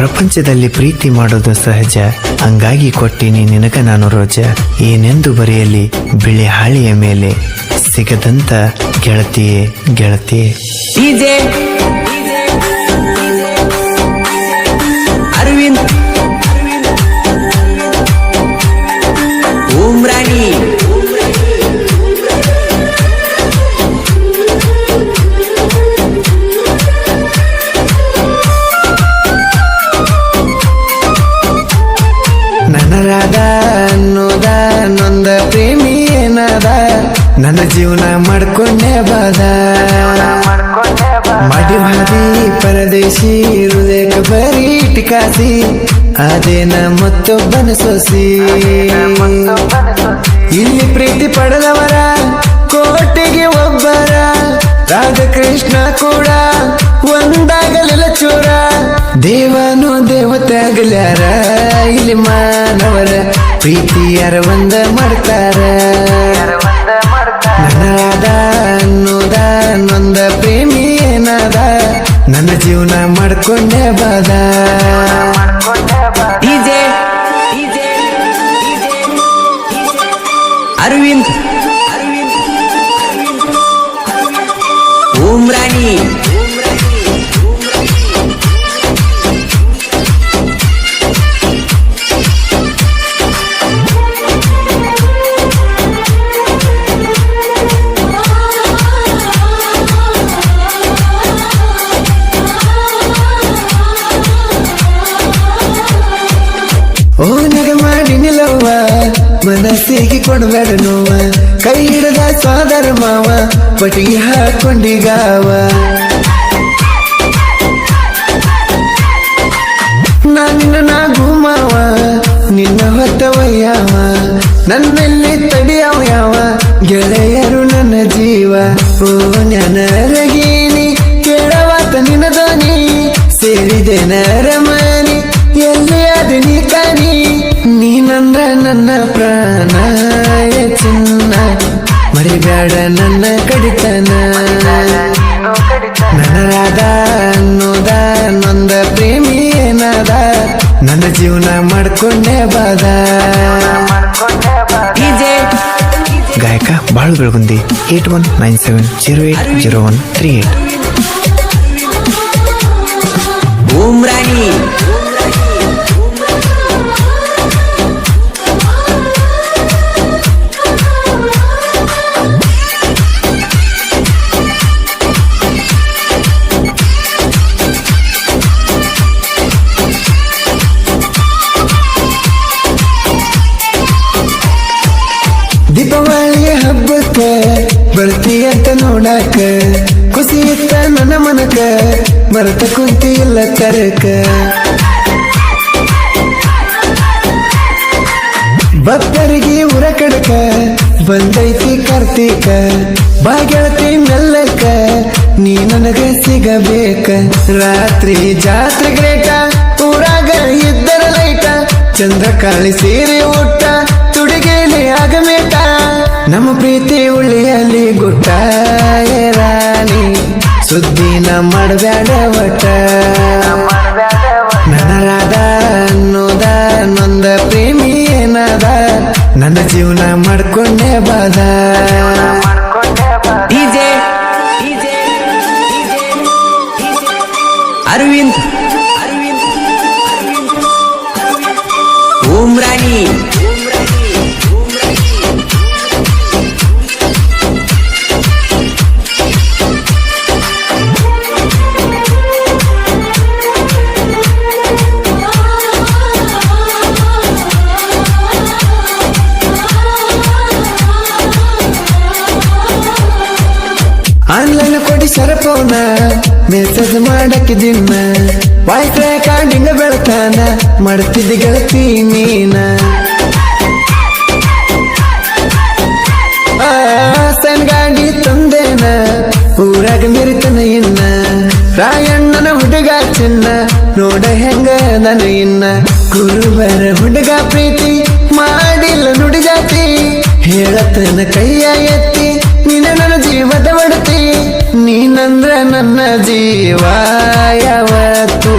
ಪ್ರಪಂಚದಲ್ಲಿ ಪ್ರೀತಿ ಮಾಡೋದು ಸಹಜ. ಹಂಗಾಗಿ ಕೊಟ್ಟಿನಿ ನಿನಗ ನಾನು ರೋಜ. ಏನೆಂದು ಬರೆಯಲಿ ಬಿಳಿ ಹಾಳಿಯ ಮೇಲೆ. ಸಿಗದಂತ ಗೆಳತಿಯೇ ಗೆಳತಿಯೇ. ಅನ್ನೋದ, ನೊಂದ ಪ್ರೇಮಿ ಏನದ? ನನ್ನ ಜೀವನ ಮಾಡ್ಕೊಂಡೆ ಬಾದ. ಮಾಡಿ ಪರದೇಶಿ ಹೃದಯಕ ಬರೀ ಟಿಕಾಸಿ ಅದೇನ ಮತ್ತೊಬ್ಬನ ಸೊಸಿ. ಇಲ್ಲಿ ಪ್ರೀತಿ ಪಡೆದವರ, ಕೋಟೆಗೆ ಒಬ್ಬರ. ರಾಧಕೃಷ್ಣ ಕೂಡ ಒಂದಾಗಲಿಲ್ಲ ಚೂರ. ದೇವನು ದೇವತೆ ಆಗಲ್ಯಾರ ಇಲ್ಲಿ ಮಾನವರ ಪ್ರೀತಿಯರ ಒಂದ ಮಾಡ್ತಾರ? ನನ್ನದ ಅನ್ನೋದ ನೊಂದ ಪ್ರೇಮಿ ಏನದ? ನನ್ನ ಜೀವನ ಮಾಡ್ಕೊಂಡೆ ಬಾದ? ಮನಸ್ಸಿಗೆ ಕೊಡಬೇಡ ನೋವ. ಕೈ ಹಿಡದ ಸಾದರ ಮಾವ ಪಟಿಗೆ ಹಾಕೊಂಡಿಗಾವ. ನನ್ನ ನಾಗು ಮಾವ, ನಿನ್ನ ಹೊತ್ತವಯ್ಯಾವ ನನ್ನಲ್ಲಿ ತಡಿಯವ ಯಾವ ಗೆಳೆಯರು ನನ್ನ ಜೀವ. ಓ ನನರಗೀನಿ ಕೇಳವಾತ ನಿನ್ನ ಧ್ವನಿ. ಸೇರಿದೆ ನರಮನಿ, ಎಲ್ಲಿ ಅದು ನೀ ನೀನಂದ್ರ ನನ್ನ ಪ್ರಾಣ ಚಿನ್ನ. ಮರಿಬೇಡ ನನ್ನ ಕಡಿತನ. ನನರಾದ ಅನ್ನೋದ ನೊಂದ ಪ್ರೇಮಿ ಏನದ. ನನ್ನ ಜೀವನ ಮಾಡ್ಕೊಂಡೆ ಬಾದ. ಗಾಯಕ Balu Belagundi eight one nine seven zero eight zero one three eight. ಓಂ ದೀಪಾವಳಿ ಬರ್ತೀಯಂತ ನೋಡಾಕ, ಖುಷಿ ಇತ್ತ ನನ್ನ ಮನಕ, ಮರತ ಕುಂತಿ ಇಲ್ಲ ತರಕ. ಭಕ್ತರಿಗೆ ಉರ ಕಡಕ, ಬಂದೈತಿ ಕಾರ್ತೀಕ ಬಾಗೆಳತಿ ಮೆಲ್ಲಕ, ನೀ ನನಗೆ ಸಿಗಬೇಕ. ರಾತ್ರಿ ಜಾತ್ರೆ ಗ್ರೇಟ, ಊರಾಗ ಇದ್ದರ ಲೈಟ, ಚಂದ್ರ ಕಾಳಿ ಸೀರೆ ಊಟ ತುಡಿಗೇಲಿ ಆಗಮೇಟ. ನಮ್ಮ ಪ್ರೀತಿ ಉಳಿಯಲಿ ಗುಟ್ಟ ರಾಣಿ ಸುದ್ದಿನ ಮಾಡಬೇಡ ಒಟ್ಟ. ನನರಾದ ಅನ್ನೋದ, ನೊಂದ ಪ್ರೇಮಿ ಏನದ. ನನ್ನ ಜೀವನ ಮಾಡ್ಕೊಂಡೆ ಬಾದ. ಸರಪವನ ಮೆಸೇಜ್ ಮಾಡಕ್ಕೆ ದಿನ. ವಾಯ್ಸ್ ರೆಕಾರ್ಡಿಂಗ್ ಬೆಳತಾನ ಮಾಡ್ತಿದ್ದ ಗೆಳತಿ ನೀನ. ಆ, ಸಣ್ಣ ಗಾಡಿ ತಂದೇನ ಊರಾಗ ಮಿರಿತನ ಇನ್ನ. ರಾಯಣ್ಣನ ಹುಡುಗ ಚಿನ್ನ ನೋಡ ಹೆಂಗ ನನ ಇನ್ನ. ಗುರುವರ ಹುಡುಗ ಪ್ರೀತಿ ಮಾಡಿಲ್ಲ ನುಡಿಜಾತಿ ಹೇಳತನ ಕೈಯ ಎತ್ತಿ ನಿನ್ನ ನನ್ನ ಜೀವದ ಒಡತಿ. ನೀನಂದ್ರ ನನ್ನ ಜೀವ ಯಾವತ್ತು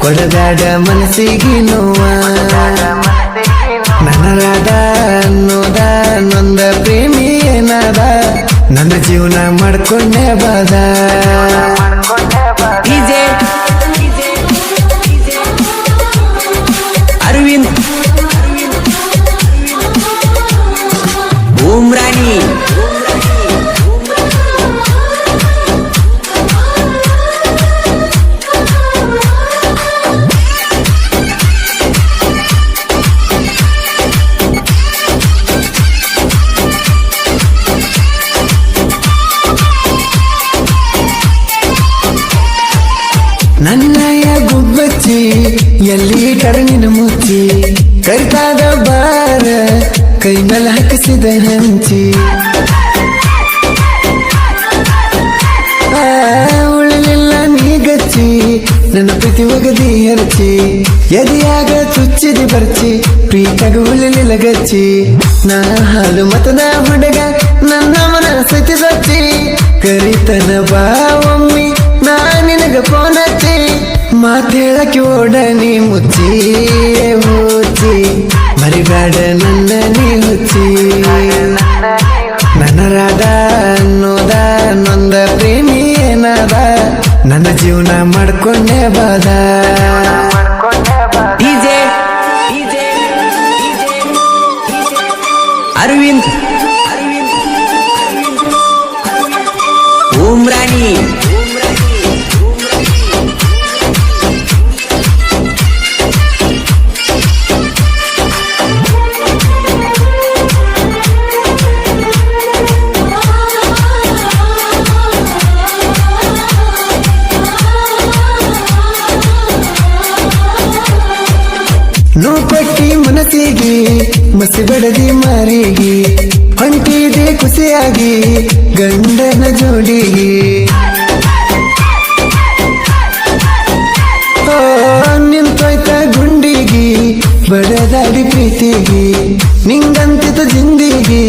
ಕೊಡದಾಡ ಮನಸ್ಸಿಗೆ ನೋವ. ನನ್ನ ರಾಧ ಅನ್ನೋದ, ನೊಂದ ಪ್ರೇಮಿ ಏನಾದ. ನನ್ನ ಜೀವನ ಮಾಡ್ಕೊಂಡೆ ಬಾದ. ಕೈ ಮೇಲೆ ಹಾಕಿಸಿದ ಹಂಚಿ ಉಳಿಲಿಲ್ಲ ನೀ ಗಚ್ಚಿ, ನನ್ನ ಪ್ರೀತಿ ಒಗದಿ ಹರಚಿ. ಎದಿಯಾಗ ಚುಚ್ಚಿದಿ ಬರ್ಚಿ ಪ್ರೀತಾಗ ಉಳಿಲಿಲ್ಲ ಗಚ್ಚಿ. ನಾ ಹಾಲು ಮತದ ಹುಡುಗ ನನ್ನ ಮನ ಸತಿ ಸಚ್ಚಿ. ಕರಿತನ ಬಾ ಒಮ್ಮಿ, ನಾ ನಿನಗ ಫೋನ್ ಹಚ್ಚಿ. ಮಾತೇಳಕ್ಕೆ ಓಡನಿ ಮುಚ್ಚಿ. ಮರಿಬೇಡ ನನ್ನ ನೀ ಹುಚ್ಚಿ ನನ್ನ ರಾಧ ಅನ್ನೋದ ನೊಂದ ಪ್ರೇಮಿ ಏನದ? ನನ್ನ ಜೀವನ ಮಾಡ್ಕೊಂಡೆ ಬಾದ ಮನಸ್ಸಿಗೆ ಮಸಿ ಬಡದಿ ಮಾರಿಗೆ ಹೊಂಟಿದೆ ಖುಷಿಯಾಗಿ ಗಂಡನ ಜೋಡಿಗೆ. ನಿಂತೋಯ್ತ ಗುಂಡಿಗಿ ಬಡದಾಡಿ ಪ್ರೀತಿಗೆ ನಿಂಗಂತಿತ ಜಿಂದಿಗಿ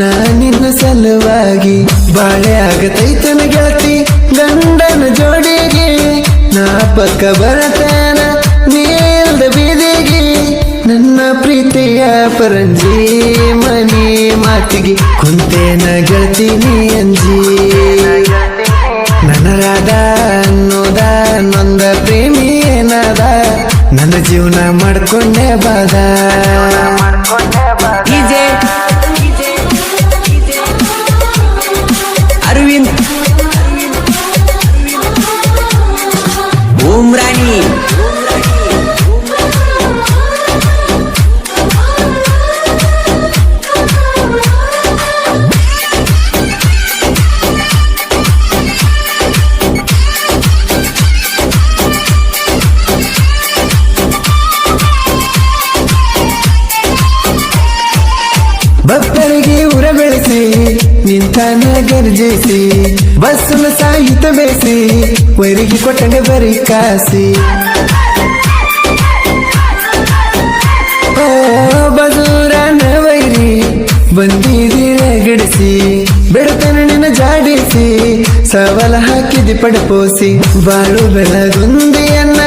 ನಾ ನಿನ್ನ ಸಲುವಾಗಿ, ಬಾಳೆ ಆಗತೈತನ ಗೆಳತಿ ಗಂಡನ ಜೋಡಿಗೆ. ನಾ ಪಕ್ಕ ಬರತೇನ ಪರಂಜಿ ಮನಿ ಮಾತಿಗೆ ಕುಂತೇನ ಗೆಳ್ತೀನಿ ಅಂಜಿ. ನನರಾದ ಅನ್ನೋದ ನೊಂದ ಪ್ರೇಮಿ ಏನಾದ? ನನ್ನ ಜೀವನ ಮಾಡ್ಕೊಂಡೆ ಬಾದ. ನಿಂತಾನ ಗರ್ಜಿಸಿ ಬಸ್ಸುನ ಸಾಹಿತ್ಯ ಬೇಸಿ ವೈರಿಗೆ ಕೊಟ್ಟಂಗೆ ಬರೀ ಕಾಸಿ ಓ ಬದೂರನ ವೈರಿ ಬಂದಿದ್ದೀರ ಗಿಡಿಸಿ ಬೆಳತನ ನಿನ್ನ ಜಾಡಿಸಿ ಸವಾಲ ಹಾಕಿದಿ ಪಡಪೋಸಿ ಬಾಳು ಬೆಳಗುಂದಿಯನ್ನ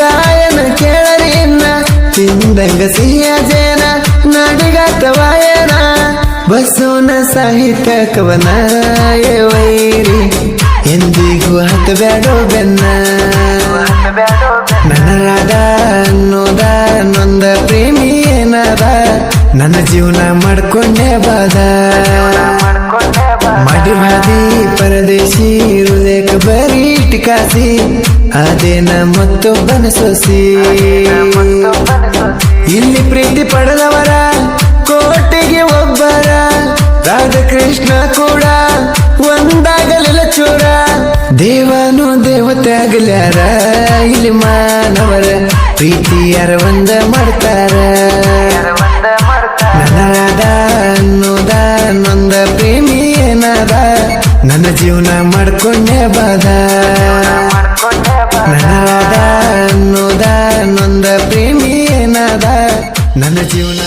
ಗಾಯನ ಕೇಳರಿಯನ್ನ ತಿಂದಂಗ ಸಿಹಿಯ ಜೇನ ನಾಡಿಗಾತ ವಾಯನ ಬಸವನ ಸಾಹಿತ್ಯ ಕವನ ವೈರಿ. ಎಂದಿಗೂ ಹತ್ತಬೇಡೋ ಬೆನ್ನ. ನನ್ನ ರಾಧ ಅನ್ನೋದ, ನೊಂದ ಪ್ರೇಮಿ ಏನಾದ. ನನ್ನ ಜೀವನ ಮಾಡ್ಕೊಂಡೆ ಬಾದ. ಮಡಿವಾದಿ ಪರದೇಶಿ ಹೃದಯಕ್ಕೆ ಬರೀ ಟಿಕಾಸಿ ಅದೇನ ಮತ್ತೊಬ್ಬನ ಸೊಸಿ. ಇಲ್ಲಿ ಪ್ರೀತಿ ಪಡೆದವರ ರಾಧಕೃಷ್ಣ ಕೂಡ ಒಂದಾಗಲಿಲ್ಲ ಚೂರ. ದೇವನು ದೇವತೆ ಆಗಲ್ಯಾರ ಇಲ್ಲಿ ಮಾನವರ ಪ್ರೀತಿ ಯಾರ ಒಂದ ಮಾಡ್ತಾರ? ನನ್ನದ ಅನ್ನೋದ ನೊಂದ ಪ್ರೇಮಿ ಏನಾದ? ನನ್ನ ಜೀವನ ಮಾಡ್ಕೊಂಡೆ ಬಾದ. ನನ್ನದ ಅನ್ನೋದ ನೊಂದ ಪ್ರೇಮಿ ಏನಾದ? ನನ್ನ ಜೀವನ